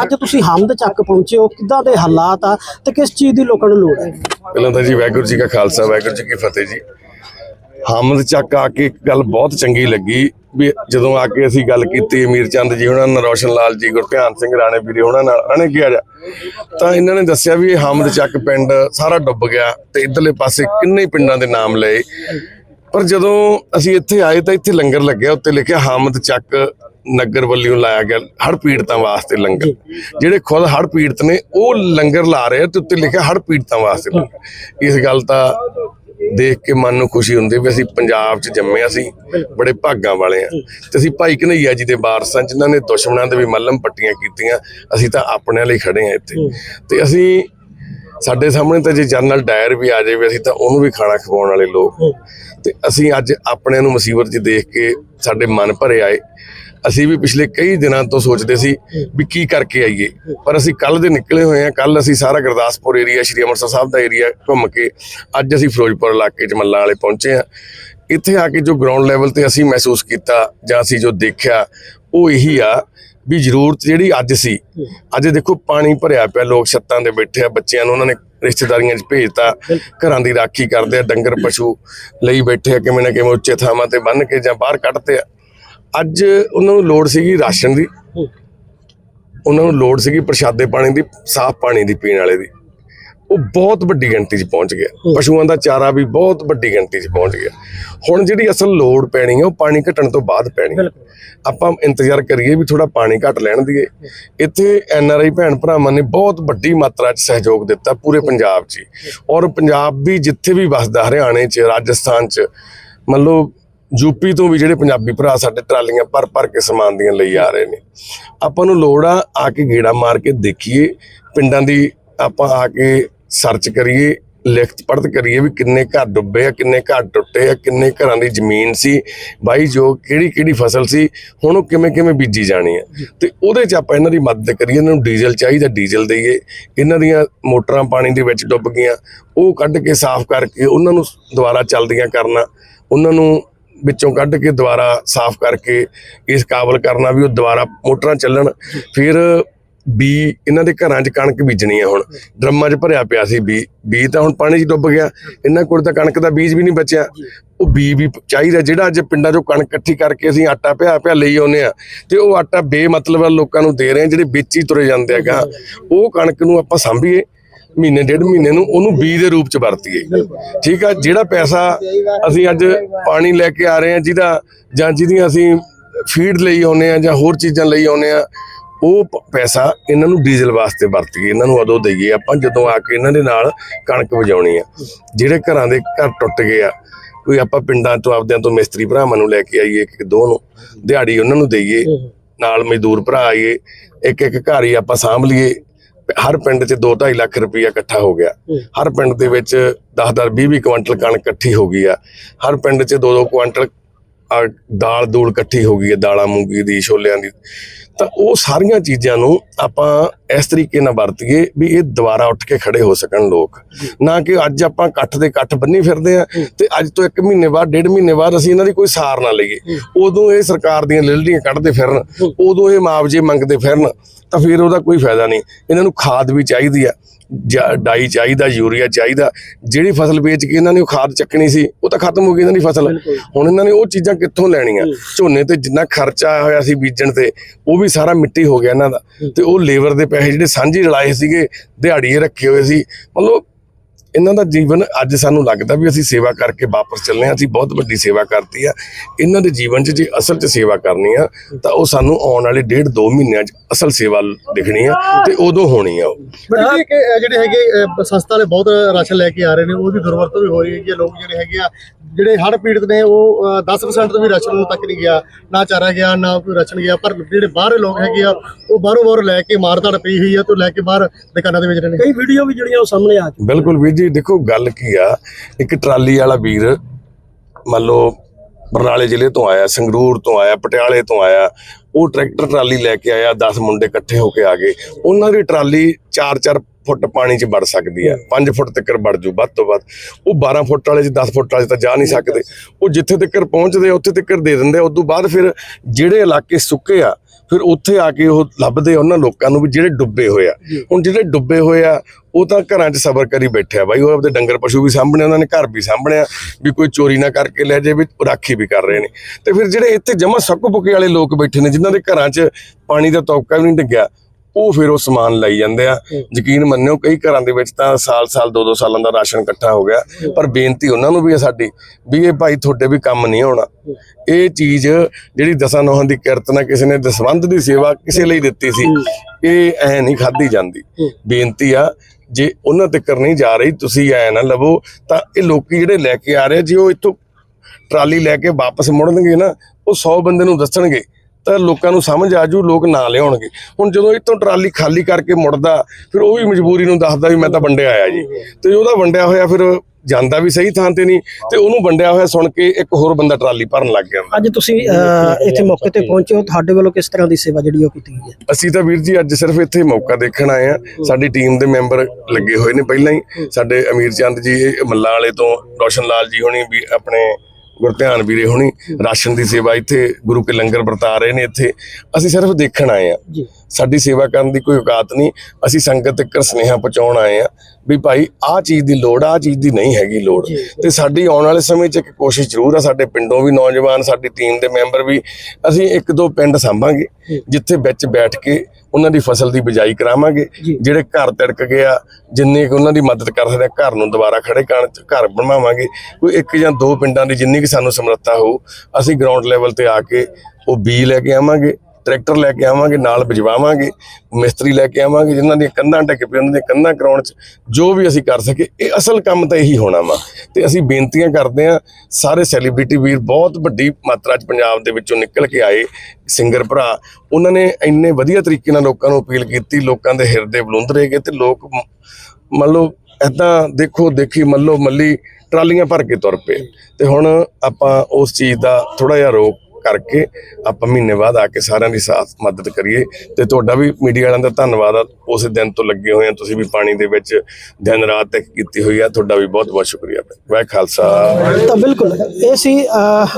ਅੱਜ ਤੁਸੀਂ ਹਮਦ ਚੱਕ ਪਹੁੰਚੇ ਹੋ, ਕਿੱਦਾਂ ਦੇ ਹਾਲਾਤ ਆ ਤੇ ਕਿਸ ਚੀਜ਼ ਦੀ ਲੋਕਾਂ ਨੂੰ ਲੋੜ ਹੈ? ਪਹਿਲਾਂ ਤਾਂ ਜੀ ਵਾਹਿਗੁਰੂ ਜੀ ਕਾ ਖਾਲਸਾ, ਵਾਹਿਗੁਰੂ ਜੀ ਕੀ ਫਤਿਹ ਜੀ। ਹਾਮਦ ਚੱਕ ਆ ਕੇ ਗੱਲ ਬਹੁਤ ਚੰਗੀ ਲੱਗੀ ਵੀ ਜਦੋਂ ਆ ਕੇ ਅਸੀਂ ਗੱਲ ਕੀਤੀ, ਅਮੀਰ ਚੰਦ ਜੀ ਉਹਨਾਂ ਨਾਲ ਰੋਸ਼ਨ ਲਾਲ ਜੀ, ਗੁਰਧਿਆਨ ਸਿੰਘ ਰਾਣੇ ਵੀਰੇ ਉਹਨਾਂ ਨਾਲ ਅਣੇ ਕੀ ਤਾਂ ਇਹਨਾਂ ਨੇ ਦੱਸਿਆ ਵੀ ਇਹ ਹਾਮਦ ਚੱਕ ਪਿੰਡ ਸਾਰਾ ਡੁੱਬ ਗਿਆ ਤੇ ਇਧਰਲੇ ਪਾਸੇ ਕਿੰਨੇ ਪਿੰਡਾਂ ਦੇ ਨਾਮ ਲਏ। ਪਰ ਜਦੋਂ ਅਸੀਂ ਇੱਥੇ ਆਏ ਤਾਂ ਇੱਥੇ ਲੰਗਰ ਲੱਗਿਆ, ਉੱਤੇ ਲਿਖਿਆ ਹਾਮਦ ਚੱਕ ਨਗਰ ਵੱਲੋਂ ਲਾਇਆ ਗਿਆ ਹੜ ਪੀੜਤਾਂ ਵਾਸਤੇ ਲੰਗਰ। ਜਿਹੜੇ ਖੁਦ ਹੜ ਪੀੜਤ ਨੇ ਉਹ ਲੰਗਰ ਲਾ ਰਹੇ ਤੇ ਉੱਤੇ ਲਿਖਿਆ ਹੜ ਪੀੜਤਾਂ ਵਾਸਤੇ ਲੰਗਰ। ਇਸ ਗੱਲ ਤਾਂ ਦੇਖ ਕੇ ਮਨ ਨੂੰ ਖੁਸ਼ੀ ਹੁੰਦੀ ਵੀ ਅਸੀਂ ਪੰਜਾਬ 'ਚ ਜੰਮੇ ਅਸੀਂ ਬੜੇ ਭਾਗਾਂ ਵਾਲੇ ਆ। ਤੇ ਅਸੀਂ ਭਾਈ ਕਨਈਆ ਜੀ ਦੇ ਵਾਰਸਾਂ ਜਿਨ੍ਹਾਂ ਨੇ ਦੁਸ਼ਮਣਾਂ ਦੇ ਵੀ ਮੱਲਮ ਪੱਟੀਆਂ ਕੀਤੀਆਂ ਅਸੀਂ ਤਾਂ ਆਪਣਿਆਂ ਲਈ ਖੜੇ ਆ ਇੱਥੇ। ਤੇ ਅਸੀਂ ਸਾਡੇ ਸਾਹਮਣੇ ਤਾਂ ਜੇ ਜਨਰਲ ਡਾਇਰ ਵੀ ਆ ਜਾਵੇ ਅਸੀਂ ਤਾਂ ਉਹਨੂੰ ਵੀ ਖਾਣਾ ਖਵਾਉਣ ਵਾਲੇ ਲੋਕ। ਤੇ ਅਸੀਂ ਅੱਜ ਆਪਣਿਆਂ ਨੂੰ ਮੁਸੀਬਤ 'ਚ ਦੇਖ ਕੇ ਸਾਡੇ ਮਨ ਭਰੇ ਆਏ। ਅਸੀਂ ਵੀ ਪਿਛਲੇ ਕਈ ਦਿਨਾਂ ਤੋਂ ਸੋਚਦੇ ਸੀ ਵੀ ਕੀ ਕਰਕੇ ਆਈਏ। ਪਰ ਅਸੀਂ ਕੱਲ ਦੇ ਨਿਕਲੇ ਹੋਏ ਆ ਕੱਲ ਅਸੀਂ ਸਾਰਾ ਗੁਰਦਾਸਪੁਰ ਏਰੀਆ ਸ਼੍ਰੀ ਅੰਮ੍ਰਿਤਸਰ ਸਾਹਿਬ ਦਾ ਏਰੀਆ ਘੁੰਮ ਕੇ ਅੱਜ ਅਸੀਂ ਫਿਰੋਜ਼ਪੁਰ ਇਲਾਕੇ 'ਚ ਮੱਲਾਂ ਵਾਲੇ ਪਹੁੰਚੇ ਆ ਇੱਥੇ ਆ ਕੇ ਜੋ ਗਰਾਊਂਡ ਲੈਵਲ ਤੇ ਅਸੀਂ ਮਹਿਸੂਸ ਕੀਤਾ ਜਾਂ ਅਸੀਂ ਜੋ ਦੇਖਿਆ, ਉਹ ਇਹੀ ਆ ਵੀ ਜ਼ਰੂਰਤ ਜਿਹੜੀ ਅੱਜ ਸੀ, ਅੱਜ ਦੇਖੋ ਪਾਣੀ ਭਰਿਆ ਪਿਆ, ਲੋਕ ਛੱਤਾਂ ਦੇ ਬੈਠੇ ਆ, ਬੱਚਿਆਂ ਨੂੰ ਉਹਨਾਂ ਨੇ ਰਿਸ਼ਤੇਦਾਰੀਆਂ 'ਚ ਭੇਜਤਾ, ਘਰਾਂ ਦੀ ਰਾਖੀ ਕਰਦੇ ਆ, ਡੰਗਰ ਪਸ਼ੂ ਲਈ ਬੈਠੇ ਆ, ਕਿਵੇਂ ਨਾ ਕਿਵੇਂ ਉੱਚੇ ਥਾਵਾਂ ਤੇ ਬੰਨ ਕੇ ਜਾਂ ਬਾਹਰ ਕੱਢਦੇ ਆ। ਅੱਜ ਉਹਨਾਂ ਨੂੰ ਲੋੜ ਸੀਗੀ ਰਾਸ਼ਨ ਦੀ। ਉਹਨਾਂ ਨੂੰ ਲੋੜ ਸੀਗੀ ਪ੍ਰਸ਼ਾਦੇ ਪਾਣੀ ਦੀ ਸਾਫ਼ ਪਾਣੀ ਦੀ ਪੀਣ ਵਾਲੇ ਦੀ। ਉਹ ਬਹੁਤ ਵੱਡੀ ਗਿਣਤੀ 'ਚ ਪਹੁੰਚ ਗਿਆ। ਪਸ਼ੂਆਂ ਦਾ ਚਾਰਾ ਵੀ ਬਹੁਤ ਵੱਡੀ ਗਿਣਤੀ 'ਚ ਪਹੁੰਚ ਗਿਆ। ਹੁਣ ਜਿਹੜੀ ਅਸਲ ਲੋੜ ਪੈਣੀ ਹੈ ਉਹ ਪਾਣੀ ਘਟਣ ਤੋਂ ਬਾਅਦ ਪੈਣੀ ਹੈ। ਆਪਾਂ ਇੰਤਜ਼ਾਰ ਕਰੀਏ ਵੀ ਥੋੜਾ ਪਾਣੀ ਘਟ ਲੈਣ ਦੀਏ। ਇੱਥੇ ਐਨ ਆਰ ਆਈ ਭੈਣ ਭਰਾਵਾਂ ਨੇ ਬਹੁਤ ਵੱਡੀ ਮਾਤਰਾ 'ਚ ਸਹਿਯੋਗ ਦਿੱਤਾ ਪੂਰੇ ਪੰਜਾਬ 'ਚ। ਔਰ ਪੰਜਾਬ ਵੀ ਜਿੱਥੇ ਵੀ ਵਸਦਾ ਹਰਿਆਣੇ 'ਚ ਰਾਜਸਥਾਨ 'ਚ ਮੰਨ ਲਓ ਯੂਪੀ ਤੋਂ ਵੀ ਜਿਹੜੇ ਪੰਜਾਬੀ ਭਰਾ ਸਾਡੇ ਟਰਾਲੀਆਂ ਭਰ ਭਰ ਕੇ ਸਮਾਨ ਦੀਆਂ ਲਈ ਆ ਰਹੇ ਨੇ। ਆਪਾਂ ਨੂੰ ਲੋੜ ਆ ਆ ਕੇ ਗੇੜਾ ਮਾਰ ਕੇ ਦੇਖੀਏ ਪਿੰਡਾਂ ਦੀ ਆਪਾਂ ਆ ਕੇ ਸਰਚ ਕਰੀਏ ਲਿਖਤ ਪੜਤ ਕਰੀਏ ਵੀ ਕਿੰਨੇ ਘਰ ਡੁੱਬੇ ਆ ਕਿੰਨੇ ਘਰ ਟੁੱਟੇ ਆ ਕਿੰਨੇ ਘਰਾਂ ਦੀ ਜ਼ਮੀਨ ਸੀ ਬਾਈ ਜੋ ਕਿਹੜੀ ਕਿਹੜੀ ਫਸਲ ਸੀ ਹੁਣ ਉਹ ਕਿਵੇਂ ਕਿਵੇਂ ਬੀਜੀ ਜਾਣੀ ਹੈ ਤੇ ਉਹਦੇ 'ਚ ਆਪਾਂ ਇਹਨਾਂ ਦੀ ਮਦਦ ਕਰੀਏ ਇਹਨਾਂ ਨੂੰ ਡੀਜ਼ਲ ਚਾਹੀਦਾ ਡੀਜ਼ਲ ਦਈਏ ਇਹਨਾਂ ਦੀਆਂ ਮੋਟਰਾਂ ਪਾਣੀ ਦੇ ਵਿੱਚ ਡੁੱਬ ਗਈਆਂ ਉਹ ਕੱਢ ਕੇ ਸਾਫ਼ ਕਰਕੇ ਉਹਨਾਂ ਨੂੰ ਦੁਬਾਰਾ ਚੱਲਦੀਆਂ ਕਰਨਾ ਉਹਨਾਂ ਨੂੰ ਵਿੱਚੋਂ ਕੱਢ ਕੇ ਦੁਬਾਰਾ ਸਾਫ਼ ਕਰਕੇ ਇਸ ਕਾਬਲ ਕਰਨਾ ਵੀ ਉਹ ਦੁਬਾਰਾ ਮੋਟਰਾਂ ਚੱਲਣ। ਫਿਰ ਬੀ ਇਹਨਾਂ ਦੇ ਘਰਾਂ 'ਚ ਕਣਕ ਬੀਜਣੀ ਆ ਹੁਣ। ਡਰਮਾਂ 'ਚ ਭਰਿਆ ਪਿਆ ਸੀ ਬੀ ਬੀ ਤਾਂ ਹੁਣ ਪਾਣੀ 'ਚ ਡੁੱਬ ਗਿਆ। ਇਹਨਾਂ ਕੋਲ ਤਾਂ ਕਣਕ ਦਾ ਬੀਜ ਵੀ ਨਹੀਂ ਬਚਿਆ। ਉਹ ਬੀ ਵੀ ਚਾਹੀਦਾ ਜਿਹੜਾ ਅੱਜ ਪਿੰਡਾਂ 'ਚੋਂ ਕਣਕ ਇਕੱਠੀ ਕਰਕੇ ਅਸੀਂ ਆਟਾ ਪਿਆ ਪਿਆ ਲਈ ਆਉਂਦੇ ਆ। ਤੇ ਉਹ ਆਟਾ ਬੇਮਤਲਬ ਲੋਕਾਂ ਨੂੰ ਦੇ ਰਹੇ ਆ, ਜਿਹੜੇ ਵੇਚੀ ਤੁਰੇ ਜਾਂਦੇ ਹੈਗਾ ਉਹ ਕਣਕ ਨੂੰ ਆਪਾਂ ਸਾਂਭੀਏ। ਮਹੀਨੇ ਡੇਢ ਮਹੀਨੇ ਨੂੰ ਉਹਨੂੰ ਬੀ ਦੇ ਰੂਪ ਚ ਵਰਤੀਏ ਠੀਕ ਆ ਜਿਹੜਾ ਪੈਸਾ ਅਸੀਂ ਅੱਜ ਪਾਣੀ ਲੈ ਕੇ ਆ ਰਹੇ ਹਾਂ ਜਿਹਦਾ ਜਾਂ ਜਿਹਦੀਆਂ ਅਸੀਂ ਫੀਡ ਲਈ ਆਉਨੇ ਆ ਜਾਂ ਹੋਰ ਚੀਜ਼ਾਂ ਲਈ ਆਉਨੇ ਆ ਉਹ ਪੈਸਾ ਇਹਨਾਂ ਨੂੰ ਡੀਜ਼ਲ ਵਾਸਤੇ ਵਰਤੀਏ ਇਹਨਾਂ ਨੂੰ ਉਦੋਂ ਦਈਏ ਆਪਾਂ ਜਦੋਂ ਆ ਕੇ ਇਹਨਾਂ ਦੇ ਨਾਲ ਕਣਕ ਵਜਾਉਣੀ ਆ ਜਿਹੜੇ ਘਰਾਂ ਦੇ ਘਰ ਟੁੱਟ ਗਏ ਆ ਕੋਈ ਆਪਾਂ ਪਿੰਡਾਂ ਤੋਂ ਆਪਦਿਆਂ ਤੋਂ ਮਿਸਤਰੀ ਭਰਾਵਾਂ ਨੂੰ ਲੈ ਕੇ ਆਈਏ ਇੱਕ ਦੋ ਨੂੰ ਦਿਹਾੜੀ ਉਹਨਾਂ ਨੂੰ ਦਈਏ ਨਾਲ ਮਜ਼ਦੂਰ ਭਰਾ ਆਈਏ ਇੱਕ ਇੱਕ ਘਰ ਹੀ ਆਪਾਂ ਸਾਂਭ ਲਈਏ ਹਰ ਪਿੰਡ 'ਚ 2.5 ਲੱਖ ਰੁਪਈਆ ਇਕੱਠਾ ਹੋ ਗਿਆ। ਹਰ ਪਿੰਡ ਦੇ ਵਿੱਚ 10-10 20-20 ਕੁਇੰਟਲ ਕਣਕ ਇਕੱਠੀ ਹੋ ਗਈ ਆ। ਹਰ ਪਿੰਡ 'ਚ 2-2 ਕੁਇੰਟਲ ਆ, ਦਾਲ ਦੂਲ ਇਕੱਠੀ ਹੋ ਗਈ ਹੈ ਦਾਲਾਂ ਮੂੰਗੀ ਦੀ ਛੋਲਿਆਂ ਦੀ। ਤਾਂ ਉਹ ਸਾਰੀਆਂ ਚੀਜ਼ਾਂ ਨੂੰ ਆਪਾਂ ਇਸ ਤਰੀਕੇ ਨਾਲ ਵਰਤੀਏ ਵੀ ਇਹ ਦੁਬਾਰਾ ਉੱਠ ਕੇ ਖੜੇ ਹੋ ਸਕਣ ਲੋਕ। ਨਾ ਕਿ ਅੱਜ ਆਪਾਂ ਇਕੱਠ ਦੇ ਇਕੱਠ ਬੰਨੀ ਫਿਰਦੇ ਆ ਤੇ ਅੱਜ ਤੋਂ 1 ਮਹੀਨੇ ਬਾਅਦ ਡੇਢ ਮਹੀਨੇ ਬਾਅਦ ਅਸੀਂ ਇਹਨਾਂ ਦੀ ਕੋਈ ਸਾਰ ਨਾ ਲਈਏ। ਉਦੋਂ ਇਹ ਸਰਕਾਰ ਦੀਆਂ ਲਿਲੜੀਆਂ ਕੱਢਦੇ ਫਿਰਨ ਉਦੋਂ ਇਹ ਮੁਆਵਜ਼ੇ ਮੰਗਦੇ ਫਿਰਨ ਤਾਂ ਫਿਰ ਉਹਦਾ ਕੋਈ ਫਾਇਦਾ ਨਹੀਂ। ਇਹਨਾਂ ਨੂੰ ਖਾਦ ਵੀ ਚਾਹੀਦੀ ਆ ਡਾਈ ਚਾਹੀਦਾ ਯੂਰੀਆ ਚਾਹੀਦਾ ਜਿਹੜੀ ਫਸਲ ਵੇਚ ਕੇ ਇਹਨਾਂ ਨੇ ਉਹ ਖਾਦ ਚੱਕਣੀ ਸੀ ਉਹ ਤਾਂ ਖਤਮ ਹੋ ਗਈ ਇਹਨਾਂ ਦੀ ਫਸਲ। ਹੁਣ ਇਹਨਾਂ ਨੇ ਉਹ ਚੀਜ਼ਾਂ ਕਿੱਥੋਂ ਲੈਣੀਆਂ? ਝੋਨੇ ਤੇ ਜਿੰਨਾ ਖਰਚਾ ਆਇਆ ਹੋਇਆ ਸੀ ਬੀਜਣ ਤੇ ਉਹ ਵੀ ਸਾਰਾ ਮਿੱਟੀ ਹੋ ਗਿਆ ਇਹਨਾਂ ਦਾ। ਤੇ ਉਹ ਲੇਬਰ ਦੇ ਪੈਸੇ ਜਿਹੜੇ ਸਾਂਝੀ ਰਲਾਏ ਸੀਗੇ ਦਿਹਾੜੀਏ ਰੱਖੇ ਹੋਏ ਸੀ। ਮਤਲਬ ਇਹਨਾਂ ਦਾ ਜੀਵਨ ਅੱਜ ਸਾਨੂੰ ਲੱਗਦਾ ਵੀ ਅਸੀਂ ਸੇਵਾ ਕਰਕੇ ਵਾਪਸ ਚੱਲਨੇ ਆ ਅਸੀਂ ਬਹੁਤ ਵੱਡੀ ਸੇਵਾ ਕਰਤੀ ਆ। ਇਹਨਾਂ ਦੇ ਜੀਵਨ 'ਚ ਜੇ ਅਸਲ 'ਚ ਸੇਵਾ ਕਰਨੀ ਆ, ਤਾਂ ਉਹ ਸਾਨੂੰ ਆਉਣ ਵਾਲੇ ਡੇਢ ਦੋ ਮਹੀਨਿਆਂ 'ਚ ਅਸਲ ਸੇਵਾ ਦਿਖਣੀ ਆ ਤੇ ਉਦੋਂ ਹੋਣੀ ਆ ਉਹ। ਬਟ ਇਹ ਕਿ ਜਿਹੜੇ ਹੈਗੇ ਸੰਸਥਾ ਨੇ ਬਹੁਤ ਰਾਸ਼ਨ ਲੈ ਕੇ ਆ ਰਹੇ ਨੇ ਉਹਦੀ ਦੁਰਵਰਤੋਂ ਵੀ ਹੋ ਰਹੀ ਹੈ ਕਿ ਲੋਕ ਜਿਹੜੇ ਹੈਗੇ ਆ ਜਿਹੜੇ ਹੜ੍ਹ ਪੀੜਤ ਨੇ ਉਹ ਅਹ 10% ਤੋਂ ਵੀ ਰਾਸ਼ਨ ਤੱਕ ਨਹੀਂ ਗਿਆ ਨਾ ਚਾਰਾ ਗਿਆ ਨਾ ਕੋਈ ਰਾਸ਼ਨ ਗਿਆ ਪਰ ਜਿਹੜੇ ਬਾਹਰ ਲੋਕ ਹੈਗੇ ਆ ਉਹ ਬਾਹਰੋਂ ਬਾਹਰ ਲੈ ਕੇ ਮਾਰ ਧੜ ਪਈ ਹੋਈ ਆ ਤੋਂ ਲੈ ਕੇ ਬਾਹਰ ਦੁਕਾਨਾਂ ਦੇ ਵਿੱਚ ਰਹੇ ਨੇ। ਕਈ ਵੀਡੀਓ ਵੀ ਜਿਹੜੀਆਂ ਉਹ ਸਾਹਮਣੇ ਆ ਚੁੱਕੀਆਂ। ਬਿਲਕੁਲ ਵੀਰ ਜੀ ਦੇਖੋ ਗੱਲ ਕੀ ਆ ਇੱਕ ਟਰਾਲੀ ਵਾਲਾ ਵੀਰ ਮੰਨ ਲਓ ਬਰਨਾਲੇ ਜ਼ਿਲ੍ਹੇ ਤੋਂ ਆਇਆ ਸੰਗਰੂਰ ਤੋਂ ਆਇਆ ਪਟਿਆਲੇ ਤੋਂ ਆਇਆ ਉਹ ਟਰੈਕਟਰ ਟਰਾਲੀ ਲੈ ਕੇ ਆਇਆ 10 ਮੁੰਡੇ ਇਕੱਠੇ ਹੋ ਕੇ ਆ ਗਏ। ਉਹਨਾਂ ਦੀ ਟਰਾਲੀ 4-4 ਫੁੱਟ ਪਾਣੀ 'ਚ ਵੜ ਸਕਦੀ ਆ 5 ਫੁੱਟ ਤੱਕ ਵੜ ਜੂ ਵੱਧ ਤੋਂ ਵੱਧ। ਉਹ 12 ਫੁੱਟ ਵਾਲੇ 'ਚ 10 ਫੁੱਟ ਵਾਲੇ ਤਾਂ ਜਾ ਨਹੀਂ ਸਕਦੇ। ਉਹ ਜਿੱਥੇ ਤੱਕ ਪਹੁੰਚਦੇ, ਉੱਥੇ ਤੱਕ ਦੇ ਦਿੰਦੇ। ਆ ਤੋਂ ਬਾਅਦ ਫਿਰ ਜਿਹੜੇ ਇਲਾਕੇ ਸੁੱਕੇ ਆ ਫਿਰ ਉੱਥੇ ਆ ਕੇ ਉਹ ਲੱਭਦੇ ਆ ਉਹਨਾਂ ਲੋਕਾਂ ਨੂੰ ਵੀ ਜਿਹੜੇ ਡੁੱਬੇ ਹੋਏ ਆ। ਹੁਣ ਜਿਹੜੇ ਡੁੱਬੇ ਹੋਏ ਆ ਉਹ ਤਾਂ ਘਰਾਂ 'ਚ ਸਬਰ ਕਰੀ ਬੈਠਿਆ ਬਾਈ ਉਹ ਆਪਦੇ ਡੰਗਰ ਪਸ਼ੂ ਵੀ ਸਾਂਭਣੇ ਉਹਨਾਂ ਨੇ ਘਰ ਵੀ ਸਾਂਭਣਿਆ ਵੀ ਕੋਈ ਚੋਰੀ ਨਾ ਕਰਕੇ ਲੈ ਜਾਵੇ ਉਹ ਰਾਖੀ ਵੀ ਕਰ ਰਹੇ ਨੇ। ਤੇ ਫਿਰ ਜਿਹੜੇ ਇੱਥੇ ਜਮਾ ਸੱਕੂ ਪੁਕੇ ਵਾਲੇ ਲੋਕ ਬੈਠੇ ਨੇ ਜਿਨ੍ਹਾਂ ਦੇ ਘਰਾਂ 'ਚ ਪਾਣੀ ਦਾ ਤੌਕਾ ਵੀ ਨਹੀਂ ਡਿੱਗਿਆ ਉਹ ਫਿਰ ਉਹ ਸਮਾਨ ਲਈ ਜਾਂਦੇ ਆ। ਯਕੀਨ ਮੰਨਿਓ ਕਈ ਘਰਾਂ ਦੇ ਵਿੱਚ ਤਾਂ ਸਾਲ-ਸਾਲ ਦੋ ਦੋ ਸਾਲਾਂ ਦਾ ਰਾਸ਼ਨ ਇਕੱਠਾ ਹੋ ਗਿਆ। ਪਰ ਬੇਨਤੀ ਉਹਨਾਂ ਨੂੰ ਵੀ ਹੈ ਸਾਡੀ ਵੀ ਇਹ ਭਾਈ ਤੁਹਾਡੇ ਵੀ ਕੰਮ ਨਹੀਂ ਆਉਣਾ ਇਹ ਚੀਜ਼ ਜਿਹੜੀ ਦਸਾਂ ਨੋਹਾਂ ਦੀ ਕਿਰਤ ਨਾਲ ਕਿਸੇ ਨੇ ਦਸਵੰਧ ਦੀ ਸੇਵਾ ਕਿਸੇ ਲਈ ਦਿੱਤੀ ਸੀ ਇਹ ਐ ਨਹੀਂ ਖਾਧੀ ਜਾਂਦੀ। ਬੇਨਤੀ ਆ ਜੇ ਉਹਨਾਂ ਤੱਕ ਨਹੀਂ ਜਾ ਰਹੀ ਤੁਸੀਂ ਐ ਨਾ ਲਵੋ ਤਾਂ ਇਹ ਲੋਕੀ ਜਿਹੜੇ ਲੈ ਕੇ ਆ ਰਹੇ ਜੇ ਉਹ ਇੱਥੋਂ ਟਰਾਲੀ ਲੈ ਕੇ ਵਾਪਸ ਮੁੜਨਗੇ ਨਾ ਉਹ 100 ਬੰਦੇ ਨੂੰ ਦੱਸਣਗੇ। ਤਾਂ ਲੋਕਾਂ ਨੂੰ ਸਮਝ ਆਜੂ ਲੋਕ ਨਾ ਲਿਆਉਣਗੇ। ਹੁਣ ਜਦੋਂ ਇੱਥੋਂ ਟਰਾਲੀ ਖਾਲੀ ਕਰਕੇ ਮੁੜਦਾ ਫਿਰ ਉਹ ਵੀ ਮਜਬੂਰੀ ਨੂੰ ਦੱਸਦਾ ਵੀ ਮੈਂ ਤਾਂ ਵੰਡਿਆ ਆਇਆ ਜੀ। ਤੇ ਉਹਦਾ ਵੰਡਿਆ ਹੋਇਆ ਫਿਰ ਜਾਂਦਾ ਵੀ ਸਹੀ ਥਾਂ ਤੇ ਨਹੀਂ ਤੇ ਉਹਨੂੰ ਵੰਡਿਆ ਹੋਇਆ ਸੁਣ ਕੇ ਇੱਕ ਹੋਰ ਬੰਦਾ ਟਰਾਲੀ ਭਰਨ ਲੱਗ ਜਾਂਦਾ ਅੱਜ ਤੁਸੀਂ ਇੱਥੇ ਮੌਕੇ ਤੇ ਪਹੁੰਚੇ ਹੋ ਤੁਹਾਡੇ ਵੱਲੋਂ ਕਿਸ ਤਰ੍ਹਾਂ ਦੀ ਸੇਵਾ ਜਿਹੜੀ ਉਹ ਕੀਤੀ ਗਈ ਹੈ? ਅਸੀਂ ਤਾਂ ਵੀਰ ਜੀ ਅੱਜ ਸਿਰਫ ਇੱਥੇ ਮੌਕਾ ਦੇਖਣ ਆਏ ਆ ਸਾਡੀ ਟੀਮ ਦੇ ਮੈਂਬਰ ਲੱਗੇ ਹੋਏ ਨੇ ਪਹਿਲਾਂ ਹੀ। ਸਾਡੇ ਅਮੀਰ ਚੰਦ ਜੀ ਮੱਲਾਂ ਵਾਲੇ ਤੋਂ ਰੋਸ਼ਨ ਲਾਲ ਜੀ ਹੋਣੀ ਵੀ ਆਪਣੇ ਗੁਰਧਿਆਨ ਵੀਰੇ ਹੋਣੀ ਰਾਸ਼ਨ ਦੀ ਸੇਵਾ ਇੱਥੇ ਗੁਰੂ ਕੇ ਲੰਗਰ ਵਰਤਾ ਰਹੇ ਨੇ ਇੱਥੇ। ਅਸੀਂ ਸਿਰਫ ਦੇਖਣ ਆਏ ਆ ਸਾਡੀ ਸੇਵਾ ਕਰਨ ਦੀ ਕੋਈ ਔਕਾਤ ਨਹੀਂ। ਅਸੀਂ ਸੰਗਤ ਤੱਕ ਸੁਨੇਹਾ ਪਹੁੰਚਾਉਣ ਆਏ ਆ ਵੀ ਭਾਈ ਆਹ ਚੀਜ਼ ਦੀ ਲੋੜ ਆ ਚੀਜ਼ ਦੀ ਨਹੀਂ ਹੈਗੀ ਲੋੜ। ਤੇ ਸਾਡੀ ਆਉਣ ਵਾਲੇ ਸਮੇਂ 'ਚ ਇੱਕ ਕੋਸ਼ਿਸ਼ ਜ਼ਰੂਰ ਆ ਸਾਡੇ ਪਿੰਡੋਂ ਵੀ ਨੌਜਵਾਨ ਸਾਡੀ ਟੀਮ ਦੇ ਮੈਂਬਰ ਵੀ ਅਸੀਂ ਇੱਕ ਦੋ ਪਿੰਡ ਸਾਂਭਾਂਗੇ ਜਿੱਥੇ ਵਿੱਚ ਬੈਠ ਕੇ ਉਹਨਾਂ ਦੀ ਫਸਲ ਦੀ ਬਿਜਾਈ ਕਰਾਵਾਂਗੇ। ਜਿਹੜੇ ਘਰ ਤਿੜਕ ਗਿਆ ਜਿੰਨੇ ਕੁ ਉਹਨਾਂ ਦੀ ਮਦਦ ਕਰ ਸਕਦੇ ਆ ਘਰ ਨੂੰ ਦੁਬਾਰਾ ਖੜੇ ਕਰਨ ਚ ਘਰ ਬਣਵਾਵਾਂਗੇ ਕੋਈ ਇੱਕ ਜਾਂ ਦੋ ਪਿੰਡਾਂ ਦੀ ਜਿੰਨੀ ਕਿ ਸਾਨੂੰ ਸਮਰੱਥਾ ਹੋਊ ਅਸੀਂ ਗਰਾਊਂਡ ਲੈਵਲ ਤੇ ਆ ਕੇ ਉਹ ਬੀ ਲੈ ਕੇ ਆਵਾਂਗੇ ਟਰੈਕਟਰ ਲੈ ਕੇ ਆਵਾਂਗੇ, ਨਾਲ ਭਿਜਵਾਵਾਂਗੇ, ਮਿਸਤਰੀ ਲੈ ਕੇ ਆਵਾਂਗੇ, ਜਿਨ੍ਹਾਂ ਦੀਆਂ ਕੰਧਾਂ ਢੱਕ ਪਈ ਉਹਨਾਂ ਦੀਆਂ ਕੰਧਾਂ ਕਰਾਉਣ ਚ ਜੋ ਵੀ ਅਸੀਂ ਕਰ ਸਕੇ, ਇਹ ਅਸਲ ਕੰਮ ਤਾਂ ਇਹੀ ਹੋਣਾ ਵਾ। ਤੇ ਅਸੀਂ ਬੇਨਤੀਆਂ ਕਰਦੇ ਆ ਸਾਰੇ ਸੈਲੀਬ੍ਰਿਟੀ ਵੀਰ ਬਹੁਤ ਵੱਡੀ ਮਾਤਰਾ ਚ ਪੰਜਾਬ ਦੇ ਵਿੱਚੋਂ ਨਿਕਲ ਕੇ ਆਏ ਸਿੰਗਰ ਭਰਾ। ਉਹਨਾਂ ਨੇ ਇੰਨੇ ਵਧੀਆ ਤਰੀਕੇ ਨਾਲ ਲੋਕਾਂ ਨੂੰ ਅਪੀਲ ਕੀਤੀ, ਲੋਕਾਂ ਦੇ ਹਿਰਦੇ ਬਲੁੰਦਰੇ ਗਏ ਤੇ ਲੋਕ ਮ- ਮੰਨ ਲਓ, ਏਦਾਂ ਦੇਖੋ, ਦੇਖੀ ਮੱਲੋ ਮੱਲੀ ਟਰਾਲੀਆਂ ਭਰ ਕੇ ਤੁਰ ਪਏ। ਤੇ ਹੁਣ ਆਪਾਂ ਉਸ ਚੀਜ਼ ਦਾ ਥੋੜਾ ਜਿਹਾ ਰੋਕ ਕਰਕੇ ਆਪਾਂ ਮਹੀਨੇ ਬਾਅਦ ਆ ਕੇ ਸਾਰਿਆਂ ਦੀ ਸਾਥ ਮਦਦ ਕਰੀਏ। ਤੇ ਤੁਹਾਡਾ ਵੀ ਮੀਡੀਆ ਵਾਲਿਆਂ ਦਾ ਧੰਨਵਾਦ ਆ। ਉਸ ਦਿਨ ਤੋਂ ਲੱਗੇ ਹੋਏ ਆ। ਤੁਸੀਂ ਵੀ ਪਾਣੀ ਦੇ ਵਿੱਚ ਦਿਨ ਰਾਤ ਤੱਕ ਕੀਤੀ ਹੋਈ ਆ। ਤੁਹਾਡਾ ਵੀ ਬਹੁਤ ਬਹੁਤ ਸ਼ੁਕਰੀਆ ਵਾਹਿ ਖਾਲਸਾ। ਤਾਂ ਬਿਲਕੁਲ। ਇਹ ਸੀ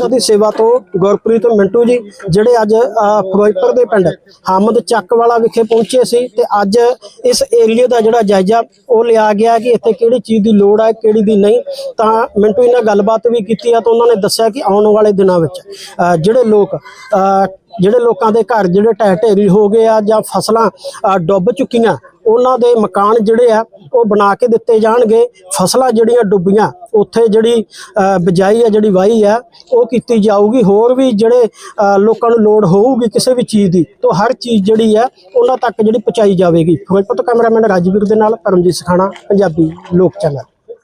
ਉਹਦੀ ਸੇਵਾ ਤੋਂ ਗੁਰਪ੍ਰੀਤ ਮਿੰਟੂ ਜੀ, ਜਿਹੜੇ ਅੱਜ ਫਿਰੋਜ਼ਪੁਰ ਦੇ ਪਿੰਡ ਹਾਮਦ ਚੱਕ ਵਾਲਾ ਵਿਖੇ ਪਹੁੰਚੇ ਸੀ। ਤੇ ਅੱਜ ਇਸ ਏਰੀਏ ਦਾ ਜਿਹੜਾ ਜਾਇਜ਼ਾ ਉਹ ਲਿਆ ਗਿਆ ਕਿ ਇੱਥੇ ਕਿਹੜੀ ਚੀਜ਼ ਦੀ ਲੋੜ ਹੈ ਕਿਹੜੀ ਦੀ ਨਹੀਂ। ਤਾਂ ਮਿੰਟੂ ਇਹਨਾਂ ਗੱਲਬਾਤ ਵੀ ਕੀਤੀ ਆ, ਤਾਂ ਉਹਨਾਂ ਨੇ ਦੱਸਿਆ ਕਿ ਆਉਣ ਵਾਲੇ ਦਿਨਾਂ ਵਿੱਚ ਜਿਹੜੇ ਲੋਕ ਜਿਹੜੇ ਲੋਕਾਂ ਦੇ ਘਰ ਜਿਹੜੇ ਢਹਿ ਢੇਰੀ ਹੋ ਗਏ ਆ ਜਾਂ ਫਸਲਾਂ ਡੁੱਬ ਚੁੱਕੀਆਂ ਉਹਨਾਂ ਦੇ ਮਕਾਨ ਜਿਹੜੇ ਆ ਉਹ ਬਣਾ ਕੇ ਦਿੱਤੇ ਜਾਣਗੇ। ਫਸਲਾਂ ਜਿਹੜੀਆਂ ਡੁੱਬੀਆਂ ਉੱਥੇ ਜਿਹੜੀ ਅ, ਬਿਜਾਈ ਆ ਜਿਹੜੀ ਵਾਹੀ ਆ ਉਹ ਕੀਤੀ ਜਾਊਗੀ। ਹੋਰ ਵੀ ਜਿਹੜੇ ਲੋਕਾਂ ਨੂੰ ਲੋੜ ਹੋਊਗੀ ਕਿਸੇ ਵੀ ਚੀਜ਼ ਦੀ ਤਾਂ ਹਰ ਚੀਜ਼ ਜਿਹੜੀ ਆ ਉਹਨਾਂ ਤੱਕ ਜਿਹੜੀ ਪਹੁੰਚਾਈ ਜਾਵੇਗੀ। ਫਿਰੋਜ਼ਪੁਰ ਤੋਂ ਕੈਮਰਾਮੈਨ ਰਾਜਵੀਰ ਦੇ ਨਾਲ ਪਰਮਜੀਤ ਸਖਾਣਾ ਪੰਜਾਬੀ ਲੋਕ ਚੈਨਲ।